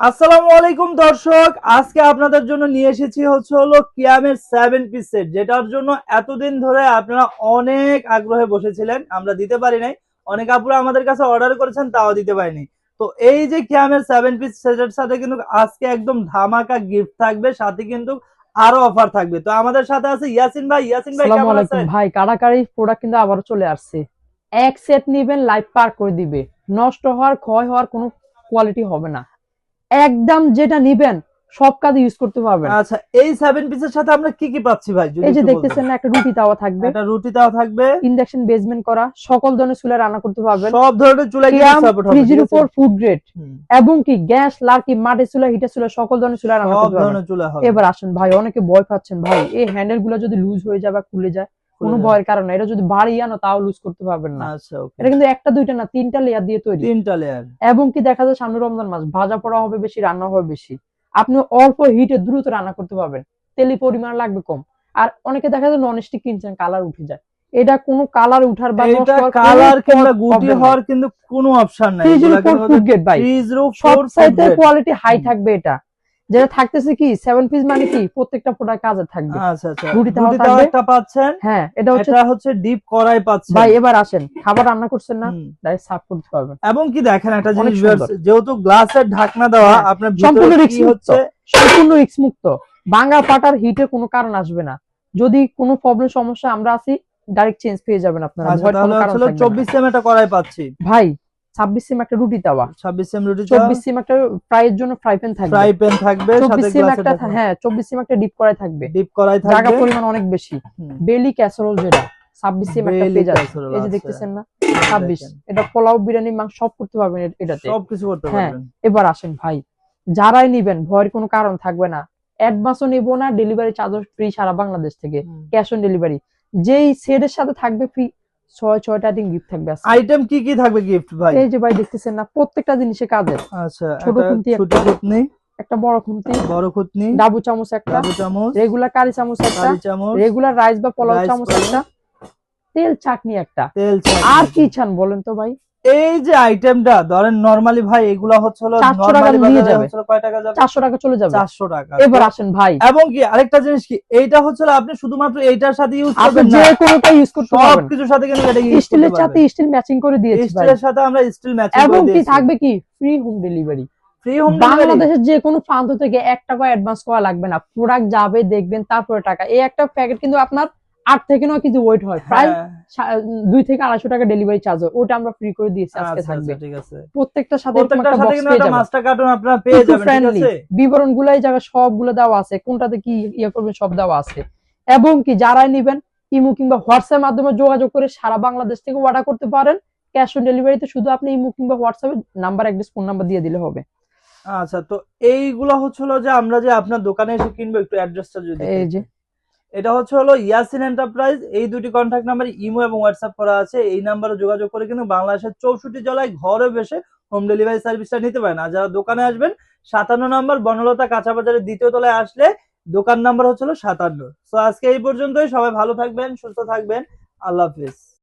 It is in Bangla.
আসসালামু আলাইকুম দর্শক। আজকে আপনাদের জন্য নিয়ে এসেছি হচ্ছে হলো কিয়ামের সেভেন পিস সেট যেটার জন্য এতদিন ধরে আপনারা অনেক আগ্রহে বসেছিলেন। আমরা দিতে পারি নাই। অনেক আপুরা আমাদের কাছে অর্ডার করেছেন তাও দিতে পারিনি। তো এই যে কিয়ামের সেভেন পিস সেটের সাথে কিন্তু আজকে একদম ধামাকা গিফট থাকবে সাথে কিন্তু আরও অফার থাকবে। তো আমাদের সাথে আছে ইয়াসিন ভাই। ইয়াসিন ভাই কেমন আছেন? ভাই কারাকারি প্রোডাক্ট কিন্তু আবারও চলে আসছে। এক সেট নিবেন লাইফ পার করে দিবে। নষ্ট হওয়ার ক্ষয় হওয়ার কোনো কোয়ালিটি হবে না। একদম যেটা নিবেন সব কাজে ইউজ করতে পারবেন। আচ্ছা এই সেভেন পিসের সাথে আমরা কি কি পাচ্ছি ভাই? এই যে দেখতেছেন একটা রুটি তাওয়া থাকবে। একটা রুটি তাও থাকবে। ইন্ডাকশন বেসমেন্ট করা সকল ধরনের চুলা রান্না করতে পারবেন। সব ধরনের চুলাই সাপোর্ট হবে ফ্রিজের ঠিক আছে? উপর ফুড গ্রেড এবং কি গ্যাস লার্কি মাটির চুলা হিটার চুলা সকল ধরনের চুলা রান্না করতে পারবেন। ধরনের চুলা হবে। এবার আসেন ভাই অনেকে ভয় পাচ্ছেন। ভাই এই হ্যান্ডেলগুলো যদি লুজ হয়ে যায় বা খুলে যায় কোনো ভয়ের কারণে এটা যদি বাড়ি আনো তাও লুজ করতে পারবেন না। আচ্ছা ওকে এটা কিন্তু একটা দুইটা না তিনটা লেয়ার দিয়ে তৈরি। তিনটা লেয়ার এবং কি দেখা যায় সামনে রমজান মাস ভাজা পড়া হবে বেশি রান্না হবে বেশি। আপনি অল্প হিটে দ্রুত রান্না করতে পারবেন। তেলের পরিমাণ লাগবে কম। আর অনেকে দেখা যায় নন স্টিক কিনছেন কালার উঠে যায়। এটা কোনো কালার উঠার বা এটা কালার কিংবা গুটি হওয়ার কিন্তু কোনো অপশন নাই। ফুড গ্রেড ভাই। ফ্রিজ সব সাইতে কোয়ালিটি হাই থাকবে এটা। যেটা থাকতেছে কি সেভেন পিস মানে কি প্রত্যেকটা প্রোডাক্ট কাজে থাকবে। আচ্ছা আচ্ছা। রুটি তাও একটা পাচ্ছেন। হ্যাঁ এটা হচ্ছে এটা হচ্ছে ডিপ কড়াই পাচ্ছেন। ভাই এবার আসেন। খাবার রান্না করছেন না। ডাইরেক্ট সার্ভ করতে পারবেন। এবং কি দেখেন একটা জিনিস যেহেতু গ্লাসের ঢাকনা দেওয়া হ্যাঁ, আপনার সম্পূর্ণ ভিতরে risk কি মুক্ত। হচ্ছে? সম্পূর্ণ রিস্ক মুক্ত। ভাঙা পাটার হিটে কোনো কারণ আসবে না। যদি কোনো প্রবলেম সমস্যা আমরা আছি ডাইরেক্ট চেঞ্জ পেয়ে যাবেন আপনারা। আচ্ছা তাহলে কারণ হচ্ছে থাকবে না। চব্বিশ সেম একটা কড়াই পাচ্ছি। ভাই ছাব্বিশ সিম একটা রুটি তাওয়া ছাব্বিশ সেম রুটি চব্বিশ সিম একটা জন্য ফ্রাই প্যান থাকবে। ফ্রাই প্যান থাকবে চব্বিশ সিম একটা হ্যাঁ চব্বিশ সিম একটা ডিপ করাই থাকবে। ডিপ জায়গা থাকবে। পরিমাণ অনেক বেশি। বেলি ক্যাসারোল যেটা ছাব্বিশ সিম একটা Belly পেয়ে এই যে। দেখতেছেন না? ছাব্বিশ। এটা পোলাও বিরিয়ানি মাংস সব করতে পারবেন এ- এটাতে। সবকিছু করতে হ্যাঁ। পারবেন। এবার আসেন ভাই যারাই নিবেন ভয়ের কোনো কারণ থাকবে না। অ্যাডভান্সও নিব না ডেলিভারি চার্জও ফ্রি সারা বাংলাদেশ থেকে। Cash on delivery. যেই সেটের সাথে থাকবে ফ্রি ছয় ছয়টা দিন গিফট থাকবে আইটেম কি কি থাকবে গিফট ভাই? এই যে ভাই দেখতেছেন না প্রত্যেকটা জিনিসে কাজের। আচ্ছা ছোট খুন্তি ছোট খুঁতি একটা বড় খুঁতি বড় খুঁতি ডাবু চামচ একটা ডাবু চামচ রেগুলার কারি চামচ একটা কারি চামচ রেগুলার রাইস বা পোলাও চামচ একটা তেল চাটনি একটা। তেল। আর কি চান বলেন তো ভাই? এই যে আইটেমটা ধরেন নরমালি ভাই এগুলা হচ্ছে হলো 400 টাকা নিয়ে যাবে। কয় টাকা যাবে? চারশো টাকা চলে যাবে। 400 টাকা। এবার আসেন ভাই। এবং কি আরেকটা জিনিস কি এইটা হচ্ছে আপনি শুধুমাত্র এইটার সাথে ইউজ করবেন যে কোনোটা ইউজ করতে সব পারবেন। কিছুর সাথে কিন্তু এটা স্টিলের সাথে স্টিল ম্যাচিং করে দিয়েছি ভাই। স্টিলের সাথে আমরা স্টিল ম্যাচিং এবং করে কি দিয়েছি। থাকবে কি? Free home delivery free home delivery বাংলাদেশের যে কোনো প্রান্ত থেকে এক টাকা অ্যাডভান্স করা লাগবে না। প্রোডাক্ট যাবে দেখবেন তারপরে টাকা। এই একটা প্যাকেট কিন্তু আপনার আট থেকে নয় কিছু ওয়েট হয়। প্রায় হ্যাঁ, দুই থেকে আড়াইশো টাকা ডেলিভারি চার্জ হয়। ওটা আমরা ফ্রি করে দিয়েছি আজকে আচ্ছা, থাকবে। আচ্ছা, প্রত্যেকটার সাথে আপনারা পেয়ে যাবেন বিবরণগুলো এই জায়গায় সবগুলো দেওয়া আছে। কোনটাতে কি ইয়ে করবেন সব দেওয়া আছে। এবং কি যারাই নিবেন ইমো কিংবা হোয়াটসঅ্যাপ মাধ্যমে যোগাযোগ করে সারা বাংলাদেশ থেকে অর্ডার করতে পারেন। ক্যাশ অন ডেলিভারিতে শুধু আপনি ইমো কিংবা হোয়াটসঅ্যাপে নাম্বার অ্যাড্রেস ফোন নাম্বার দিয়ে দিলে হবে। আচ্ছা তো এইগুলো হচ্ছিল যে আমরা যে আপনার দোকানে এসে কিনবো একটু অ্যাড্রেসটা যদি এই যে এটা হচ্ছে হলো ইয়াসিন এন্টারপ্রাইজ। এই দুটি কন্ট্যাক্ট নাম্বার ইমো এবং হোয়াটসঅ্যাপ করা আছে। এই নাম্বারে যোগাযোগ করে কিন্তু বাংলাদেশের চৌষট্টি জেলায় ঘরে বসে হোম ডেলিভারি সার্ভিসটা নিতে পারেন। আর যারা দোকানে আসবেন, সাতান্ন নাম্বার বনলতা কাঁচা বাজারের দ্বিতীয় তলায় আসলে দোকান নাম্বার হচ্ছে হলো সাতান্ন। সো আজকে এই পর্যন্তই। সবাই ভালো থাকবেন, সুস্থ থাকবেন। আল্লাহ হাফিজ।